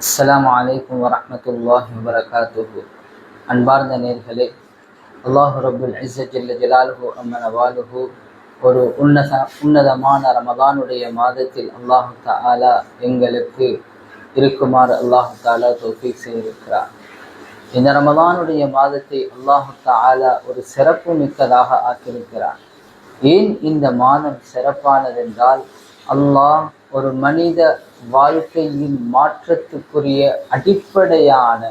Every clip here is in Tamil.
அஸ்லாம் வலைக்கம் வரமத்துல்லாஹி வபரகாத்துஹு. அன்பார்ந்த நேர்களே அல்லாஹு ரபுல் இஸ்ஸத் ஜல்ல ஜலாலுஹு அம்மன வாலுஹு ஒரு உன்னத உன்னதமான ரமதானுடைய மாதத்தில் அல்லாஹு தாலா எங்களுக்கு இருக்குமாறு அல்லாஹு தாலா தௌஃபீக் செய்திருக்கிறார். இந்த ரமதானுடைய மாதத்தை அல்லாஹு தாலா ஒரு சிறப்பு மிக்கதாக ஆக்கியிருக்கிறார். ஏன் இந்த மாதம் சிறப்பானதென்றால் அல்லாஹ் ஒரு மனித வாழ்க்கையின் மாற்றத்துக்குரிய அடிப்படையான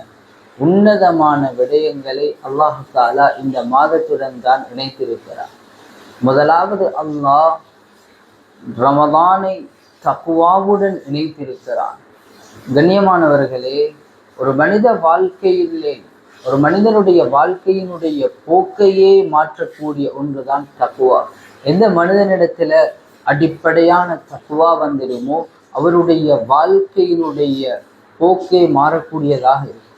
உன்னதமான விடயங்களை அல்லாஹு தாலா இந்த மாதத்துடன் தான் இணைத்திருக்கிறார். முதலாவது அல்லாஹ் ரமதானை தக்குவாவுடன் இணைத்திருக்கிறான் கண்ணியமானவர்களே ஒரு மனித வாழ்க்கையிலே ஒரு மனிதனுடைய வாழ்க்கையினுடைய போக்கையே மாற்றக்கூடிய ஒன்றுதான் தக்குவா எந்த மனிதனிடத்துல அடிப்படையான தக்குவா வந்துடுமோ அவருடைய வாழ்க்கையினுடைய போக்கே மாறக்கூடியதாக இருக்கும்.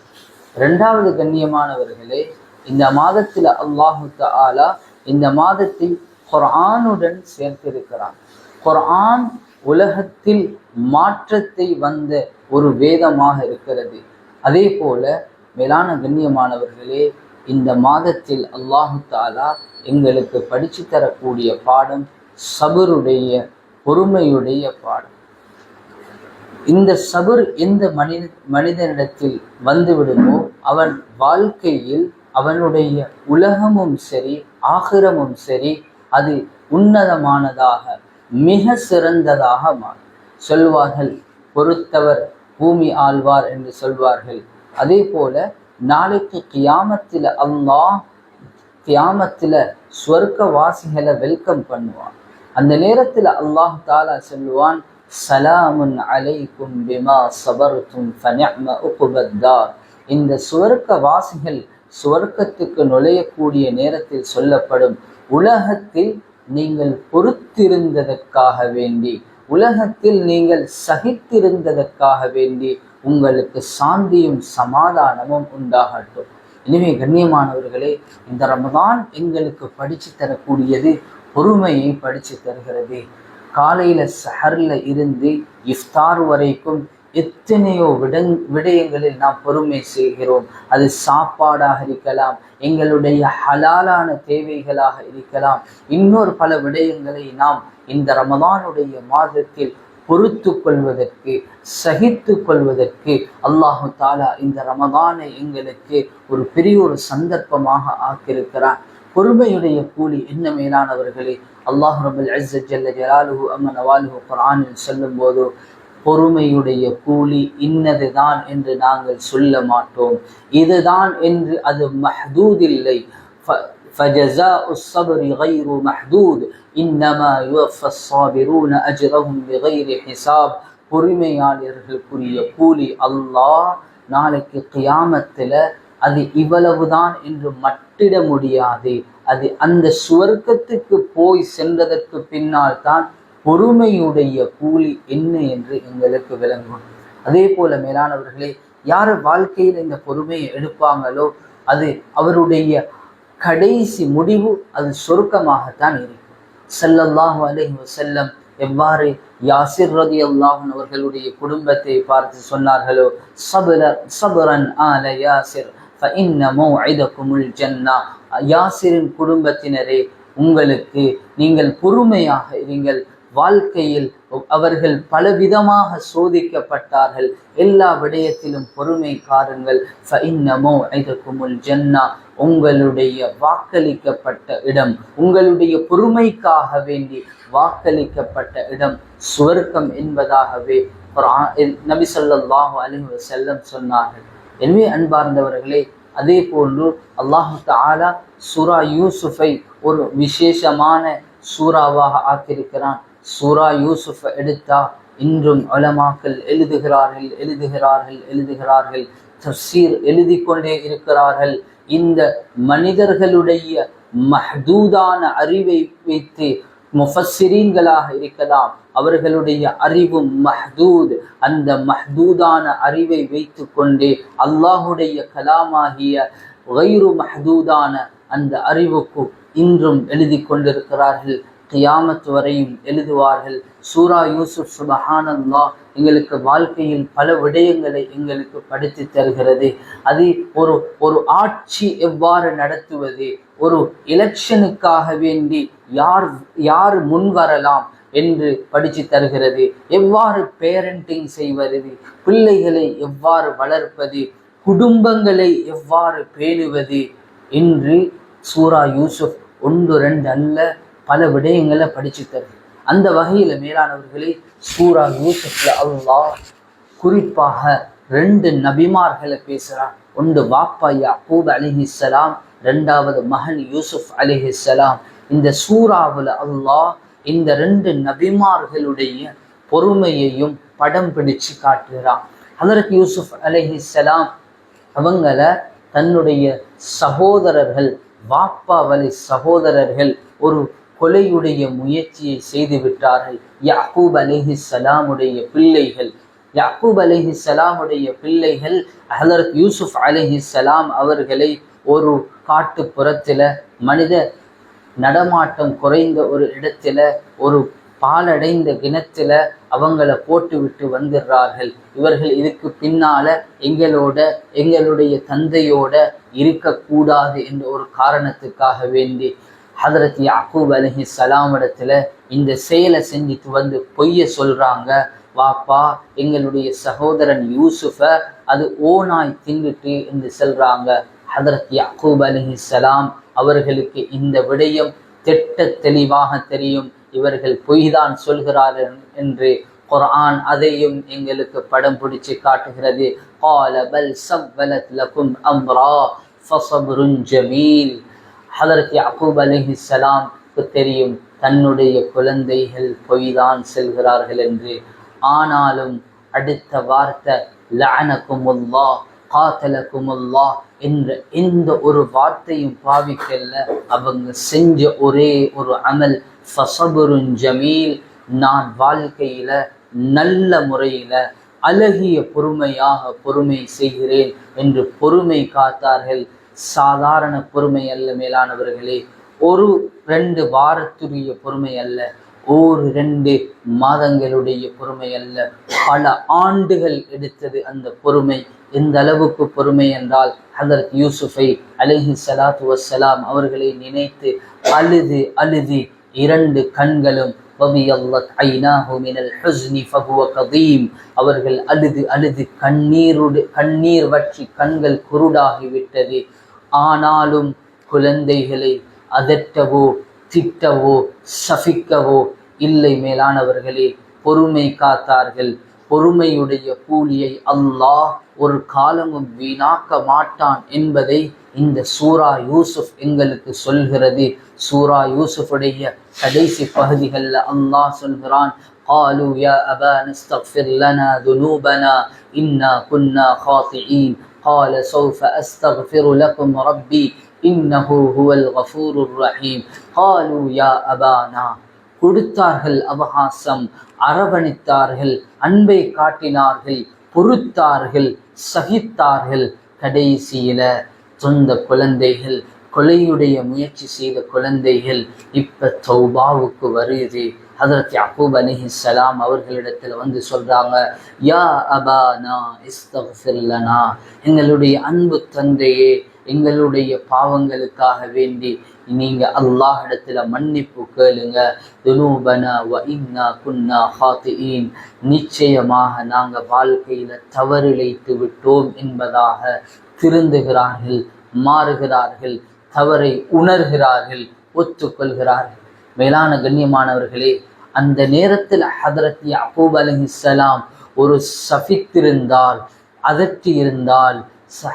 இரண்டாவது கண்ணியமானவர்களே இந்த மாதத்தில் அல்லாஹு ஆலா இந்த மாதத்தை குர்ஆனுடன் சேர்த்திருக்கிறான். குர்ஆன் உலகத்தில் மாற்றத்தை வந்த ஒரு வேதமாக இருக்கிறது. அதே போல மேலான கண்ணியமானவர்களே இந்த மாதத்தில் அல்லாஹு தாலா எங்களுக்கு படிச்சு தரக்கூடிய பாடம் சபருடைய பொறுமையுடைய பாடம் இந்த சபர் எந்த மனித மனிதனிடத்தில் வந்துவிடுமோ அவன் வாழ்க்கையில் அவனுடைய உலகமும் சரி ஆகிரமும் சரி அது உன்னதமானதாக மிக சிறந்ததாக மாறும். சொல்வார்கள் பொறுத்தவர் பூமி ஆழ்வார் என்று சொல்வார்கள். அதே போல நாளைக்கு கியாமத்தில் அல்லாஹ் கியாமத்தில் சொர்க்க வாசிகளை வெல்கம் பண்ணுவான். அந்த நேரத்தில் அல்லாஹ் தாலா சொல்லுவான் சலாமுன் அலைக்கும் பிமா சபர்தும் ஃபனிஅம இந்த சுவர்க்க வாசிகள் சுவர்க்கத்துக்கு நுழையக்கூடிய நேரத்தில் சொல்லப்படும் உலகத்தில் நீங்கள் பொறுத்திருந்ததற்காக வேண்டி உலகத்தில் நீங்கள் சகித்திருந்ததற்காக வேண்டி உங்களுக்கு சாந்தியும் சமாதானமும் உண்டாகட்டும். எனவே கண்ணியமானவர்களே இந்த ரமதான் எங்களுக்கு படித்து தரக்கூடியது பொறுமையை படிச்சு தருகிறது. காலையில சஹரில் இருந்து இஃப்தார் வரைக்கும் எத்தனையோ விடங் விடயங்களில் நாம் பொறுமை செய்கிறோம். அது சாப்பாடாக இருக்கலாம் எங்களுடைய ஹலாலான தேவைகளாக இருக்கலாம். இன்னொரு பல விடயங்களை நாம் இந்த ரமதானுடைய மாதத்தில் பொறுத்து கொள்வதற்கு சகித்து கொள்வதற்கு அல்லாஹு தாலா இந்த ரமதானை எங்களுக்கு ஒரு பெரிய ஒரு சந்தர்ப்பமாக ஆக்கியிருக்கிறான். பொறுமையுடைய கூலி என்ன மேலானவர்களே அல்லாஹ் ரபுல் அஸ்ஸத் ஜல்ல ஜலாலுஹு அம்மன் அவாலுஹு குர்ஆனில் சொல்லும் போது பொறுமையுடைய கூலி இன்னதுதான் என்று நாங்கள் சொல்ல மாட்டோம் இதுதான் என்று அது மஹ்தூத் இல்லை فجزاء الصبر غير محدود إنما يوفى الصابرون أجرهم بغير حساب பொறுமையாளர்களுக்குரிய கூலி அல்லாஹ் நாளைக்கு கியாமத்துல அது இவ்வளவுதான் என்று மட்டிட முடியாது. அது அந்த சுவர்க்கத்துக்கு போய் சென்றதற்கு பின்னால் தான் பொறுமையுடைய கூலி என்ன என்று எங்களுக்கு விளங்கும். அதே போல மேலானவர்களே யார் வாழ்க்கையில் இந்த பொறுமையை எடுப்பாங்களோ அது அவருடைய கடைசி முடிவு அது சொருக்கமாகத்தான் இருக்கும். செல்லல்லாஹு அலஹி செல்லம் எவ்வாறு யாசிர் ரதி அல்லாஹன் அவர்களுடைய குடும்பத்தை பார்த்து சொன்னார்களோ சபர சபரன் ஆல யாசிர். ஃபஇன்ன மௌஇதகுமுல் ஜன்னா யாசிரின் குடும்பத்தினரே உங்களுக்கு நீங்கள் பொறுமையாக இருங்கள். வாழ்க்கையில் அவர்கள் பலவிதமாக சோதிக்கப்பட்டார்கள். எல்லா விடயத்திலும் பொறுமை காருங்கள். ஜன்னா உங்களுடைய வாக்களிக்கப்பட்ட இடம் உங்களுடைய பொறுமைக்காக வேண்டி வாக்களிக்கப்பட்ட இடம் சுவர்க்கம் என்பதாகவே நபி சொல்லாஹு அலிஹு செல்லம் சொன்னார்கள். எனவே அன்பார்ந்தவர்களே அதே போன்று அல்லாஹு தாலா சூரா யூசுஃபை ஒரு விசேஷமான சூறாவாக ஆக்கியிருக்கிறான். சூரா யூசுஃபை எடுத்தா இன்றும் உலமாக்கள் எழுதுகிறார்கள் எழுதுகிறார்கள் எழுதுகிறார்கள். தப்சீர் எழுதி கொண்டே இருக்கிறார்கள். இந்த மனிதர்களுடைய மஹதூதான அறிவை வைத்து முஃபஸ்ஸிரீன்களாக இருக்கலாம். அவர்களுடைய அறிவு மஹதூத். அந்த மஹதூதான அறிவை வைத்து கொண்டே அல்லாஹுடைய கலாமாகிய வைரு மஹ்தூதான அந்த அறிவுக்கு இன்றும் எழுதி கொண்டிருக்கிறார்கள் கியாமத் வரையும் எழுதுவார்கள். சூரா யூசுப் சுபஹானல்லா எங்களுக்கு வாழ்க்கையில் பல விடயங்களை எங்களுக்கு படித்து தருகிறது. அது ஒரு ஒரு ஆட்சி எவ்வாறு நடத்துவது? ஒரு எலெக்ஷனுக்காக வேண்டி யார் யார் முன் வரலாம் என்று படித்து தருகிறது. எவ்வாறு பேரண்டிங் செய்வது? பிள்ளைகளை எவ்வாறு வளர்ப்பது? குடும்பங்களை எவ்வாறு பேணுவது? என்று சூரா யூசுப் ஒன்று ரெண்டு அல்ல பல விடயங்களை படிச்சு தருது அந்த வகையில மேலானவர்களே சூரா யூசுஃப்ல அல்லாஹ் குறிப்பாக ரெண்டு நபிமார்களை பேசுறான். ஒன்று வாப்பா யாக்கூப் அலிஹிஸ்ஸலாம் ரெண்டாவது மகன் யூசுப் அலிஹிஸ்ஸலாம் இந்த சூறாவில் அல்லாஹ் இந்த ரெண்டு நபிமார்களுடைய பொறுமையையும் படம் பிடிச்சு காட்டுகிறான் அதற்கு யூசுப் அலிஹிஸ்ஸலாம் அவங்கள தன்னுடைய சகோதரர்கள் வாப்பா வலி சகோதரர்கள் ஒரு கொலையுடைய முயற்சியை செய்து விட்டார்கள் யாக்கூப் அலேஹி சலாமுடைய பிள்ளைகள் யாக்கூப் அலேஹி சலாமுடைய பிள்ளைகள் ஹலரத் யூசுப் அலேஹி சலாம் அவர்களை ஒரு காட்டுப்புறத்தில் மனித நடமாட்டம் குறைந்த ஒரு இடத்துல ஒரு பாலடைந்த கிணத்துல அவங்கள போட்டு விட்டு வந்துடுறார்கள். இவர்கள் இதுக்கு பின்னால எங்களோட எங்களுடைய தந்தையோட இருக்கக்கூடாது என்ற ஒரு காரணத்துக்காக வேண்டி ஹதரத் யாக்கூப் அலஹி சலாம் இடத்துல இந்த செயலை செஞ்சுட்டு வந்து பொய்ய சொல்கிறாங்க வாப்பா எங்களுடைய சகோதரன் யூசுஃபை அது ஓனாய் தின்னுட்டு என்று செல்கிறாங்க ஹதரத் யாக்கூப் அலஹி சலாம் அவர்களுக்கு இந்த விடயம் திட்ட தெளிவாக தெரியும். இவர்கள் பொய்தான் சொல்கிறார்கள் என்று குர்ஆன் அதையும் எங்களுக்கு படம் பிடிச்சு காட்டுகிறது. கால பல் சவ்வலத் லகும் அம்ரா ஃபசபுருன் ஜமீல். ஹலரத் யாக்கூப் அலைஹிஸ்ஸலாம்க்கு தெரியும் தன்னுடைய குழந்தைகள் பொய்தான் செல்கிறார்கள் என்று. ஆனாலும் அடுத்த வார்த்தை லஅனகுமுல்லா காத்தலகுமுல்லா என்ற எந்த ஒரு வார்த்தையும் பாவிக்கல அவங்க செஞ்ச ஒரே ஒரு அமல் ஃபசபுருன் ஜமீல் நான் வாழ்க்கையில நல்ல முறையில அழகிய பொறுமையாக பொறுமை செய்கிறேன் என்று பொறுமை காத்தார்கள். சாதாரண பொறுமை அல்ல மேலானவர்களே. ஒரு ரெண்டு வாரத்துடைய பொறுமை அல்ல. ஒரு ரெண்டு மாதங்களுடைய பொறுமை அல்ல. பல ஆண்டுகள் எடுத்தது அந்த பொறுமை. எந்த அளவுக்கு பொறுமை என்றால் ஹதரத் யூசுஃபை அலிஹி சலாத்து வசலாம் அவர்களை நினைத்து அழுது அழுது இரண்டு கண்களும் அவர்கள் அழுது அழுது கண்ணீருடு கண்ணீர் வற்றி கண்கள் குருடாகிவிட்டது. ஆனாலும் குழந்தைகளை அதட்டவோ திட்டவோ சபிக்கவோ இல்லை மேலானவர்களே பொறுமை காத்தார்கள். பொறுமையுடைய கூலியை அல்லாஹ் ஒரு காலமும் வீணாக்க மாட்டான் என்பதை இந்த சூரா யூசுப் எங்களுக்கு சொல்கிறது. சூரா யூசுஃபுடைய கடைசி பகுதிகளில் அல்லாஹ் சொல்கிறான் قالوا يا أبانا استغفر لنا ذنوبنا إنا كنا خاطئين قال سوف أستغفر لكم ربي إنه هو الغفور الرحيم قالوا يا أبانا கொடுத்தார்கள் அவகாசம் அரவணைத்தார்கள் அன்பை காட்டினார்கள் பொறுத்தார்கள் சகித்தார்கள் கடைசியில சொந்த குழந்தைகள் கொலையுடைய முயற்சி செய்த குழந்தைகள் இப்ப தௌபாவுக்கு வருது ஹதரத் யாக்கூப் அலிஹி சலாம் அவர்களிடத்தில் வந்து சொல்றாங்க யா அபானா இஸ்தஃபிர்லனா எங்களுடைய அன்பு தந்தையே எங்களுடைய பாவங்களுக்காக வேண்டி நீங்க அல்லாஹிடத்துல மன்னிப்பு கேளுங்க. துனூபனா வ இன்னா குன்னா ஹாத்தியின். நிச்சயமாக நாங்க வாழ்க்கையில தவறிழைத்து விட்டோம் என்பதாக திருந்துகிறார்கள் மாறுகிறார்கள் தவறை உணர்கிறார்கள் ஒத்துக்கொள்கிறார்கள். மேலான கண்ணியமானவர்களே அந்த நேரத்தில் ஹதரத் யாக்கூப் அலிஹிஸ்ஸலாம் ஒரு சஃபித்திருந்தால் அதற்றி இருந்தால்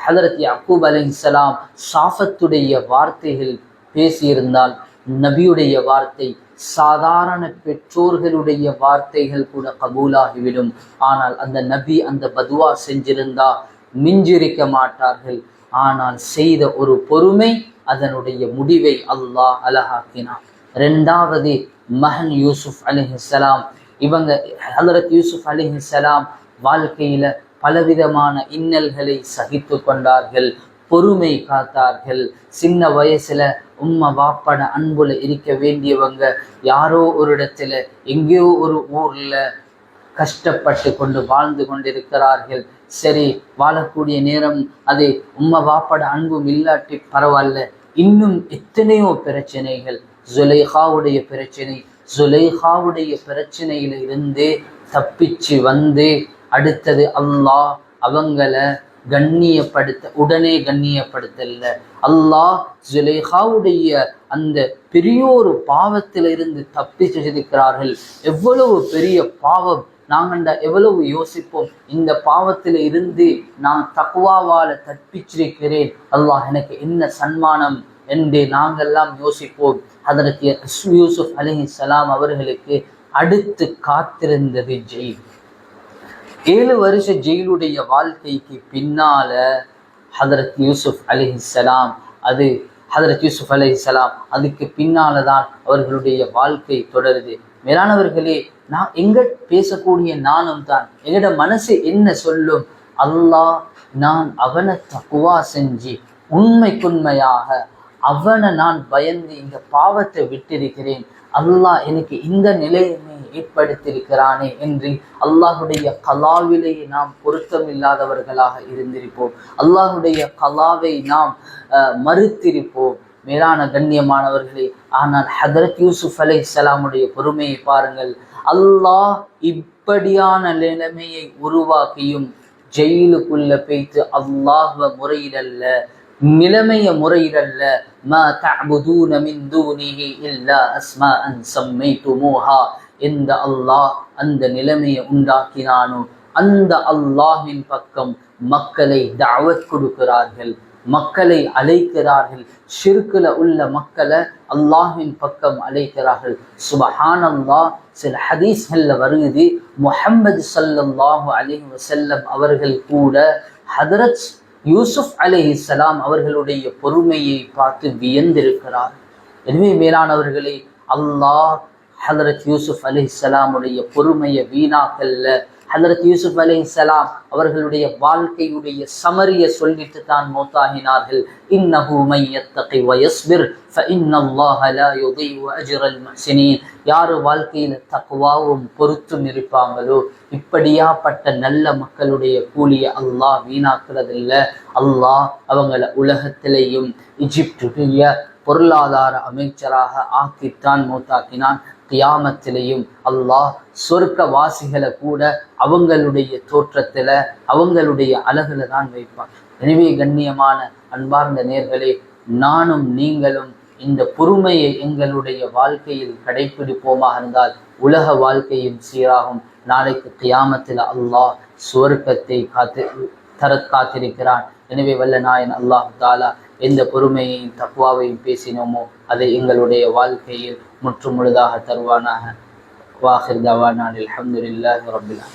ஹதரத் யாக்கூப் அலிஹிஸ்ஸலாம் சாஃபத்துடைய வார்த்தைகள் பேசியிருந்தால் நபியுடைய வார்த்தை சாதாரண பெற்றோர்களுடைய வார்த்தைகள் கூட கபூலாகிவிடும். ஆனால் அந்த நபி அந்த பதுவா செஞ்சிருந்தா மிஞ்சிருக்க மாட்டார்கள். ஆனால் செய்த ஒரு பொறுமை அதனுடைய முடிவை அல்லாஹ் அழகாக்கினான். ரெண்டாவது மகன் யூசுப் அலிஹலாம் இவங்க ஹலரத் யூசுப் அலிஹலாம் வாழ்க்கையில பலவிதமான இன்னல்களை சகித்து கொண்டார்கள் பொறுமை காத்தார்கள். சின்ன வயசுல உம்மை வாப்பட அன்புல இருக்க வேண்டியவங்க யாரோ ஒரு இடத்துல எங்கேயோ ஒரு ஊர்ல கஷ்டப்பட்டு கொண்டு வாழ்ந்து கொண்டிருக்கிறார்கள். சரி வாழக்கூடிய நேரம் அது உம்மை வாப்பட அன்பும் இல்லாட்டி பரவாயில்ல. இன்னும் எத்தனையோ பிரச்சனைகள் ஜுலைஹாவுடைய பிரச்சனை ஜுலைஹாவுடைய பிரச்சனையில இருந்து தப்பிச்சு வந்து அடுத்தது அல்லாஹ் அவங்கள கண்ணியப்படுத்த உடனே கண்ணியப்படுத்தல. அல்லாஹ் ஜுலேஹாவுடைய அந்த பெரியோரு பாவத்திலிருந்து தப்பிச்சு இருக்கிறார்கள் எவ்வளவு பெரிய பாவம் நாங்கண்டா எவ்வளவு யோசிப்போம். இந்த பாவத்தில் இருந்து நான் தக்குவாவால தப்பிச்சிருக்கிறேன். அல்லாஹ் எனக்கு என்ன சன்மானம்? என்று நாங்கெல்லாம் யோசிப்போம். அதற்கு யூசுப் அலி சலாம் அவர்களுக்கு அடுத்து காத்திருந்தது ஜெயில். ஏழு வருஷ ஜெயிலுடைய வாழ்க்கைக்கு பின்னால ஹதரத் யூசுப் அலிஹிசலாம் அது ஹதரத் யூசுப் அலிஹிசலாம் அதுக்கு பின்னால தான் அவர்களுடைய வாழ்க்கை தொடருது. மேலானவர்களே நான் எங்க பேசக்கூடிய நானும் தான் எங்கட மனசு என்ன சொல்லும்? அல்லாஹ் நான் அவனை தக்குவா செஞ்சு உண்மைக்குண்மையாக அவனை நான் பயந்து இந்த பாவத்தை விட்டிருக்கிறேன். அல்லாஹ் எனக்கு இந்த நிலையுமே ஏற்படுத்தியிருக்கிறானே என்று அல்லாஹுடைய கலாவிலேயே நாம் பொருத்தமில்லாதவர்களாக இருந்திருப்போம். அல்லாஹுடைய கலாவை நாம் மறுத்திருப்போம். மேலான கண்ணியமானவர்களே ஆனால் ஹதரத் யூசுப் அலை இஸ்லாமுடைய பொறுமையை பாருங்கள். அல்லாஹ் இப்படியான நிலைமையை உருவாக்கியும் ஜெயிலுக்குள்ள பேய்த்து அல்லாஹ் முறையிலல்ல நிலைமைய முறையிடல்ல மா தஅபுதூன மின் தூனிஹி இல்லா அஸ்மாஅன் சம்மைதுமூஹா. எந்த அல்லாஹ் அந்த நிலைமையை உண்டாக்கினானோ அந்த அல்லாஹின் பக்கம் மக்களை தாவத் கொடுக்கிறார்கள் மக்களை அழைக்கிறார்கள். ஷிர்குல உள்ள மக்களை அல்லாஹின் பக்கம் அழைக்கிறார்கள். சுபஹான் அல்லாஹ் சில ஹதீஸ்கள்ல வருகுது முஹம்மது சல்லாஹூ அலி வசல்லம் அவர்கள் கூட ஹதரத் யூசுப் அலைஹிஸ்ஸலாம் அவர்களுடைய பொறுமையை பார்த்து வியந்திருக்கிறார். எனவே மேலானவர்களே அல்லாஹ் ஹதரத் யூசுப் அலிஹலாமுடைய பொறுமையை வீணாக்கல்ல. ஹலரத் யூசுப் அலிஹலாம் அவர்களுடைய வாழ்க்கையுடைய சமரிய சொல்லிட்டு தான் மௌத்தாகினார்கள். இன்னஹு மையத்தகி வயஸ்பிர் யாரு வாழ்க்கையில தக்குவாவும் பொறுத்தும் யார் இருப்பாங்களோ இப்படியாப்பட்ட நல்ல மக்களுடைய கூலியை அல்லாஹ் வீணாக்குறதில்ல. அல்லாஹ் அவங்கள உலகத்திலேயும் இஜிப்டுடைய பொருளாதார அமைச்சராக ஆக்கித்தான் மூத்தாக்கினான். கியாமத்திலையும் அல்லாஹ் சொர்க்க வாசிகளை கூட அவங்களுடைய தோற்றத்துல அவங்களுடைய அழகுல தான் வைப்பான். எனவே கண்ணியமான அன்பார்ந்த நேர்களே நானும் நீங்களும் இந்த பொறுமையை எங்களுடைய வாழ்க்கையில் கடைபிடிப்போமாக இருந்தால் உலக வாழ்க்கையும் சீராகும். நாளைக்கு கியாமத்தில் அல்லாஹ் சுவர்க்கத்தை காத்து தர காத்திருக்கிறான். எனவே வல்ல நாயன் அல்லாஹ் தாலா எந்த பொறுமையையும் தக்குவாவையும் பேசினோமோ அதை எங்களுடைய வாழ்க்கையில் முற்று முழுதாக தருவானாக. வாஹிர் தவானான். அலமதுல்லாஹி ரபுல்லா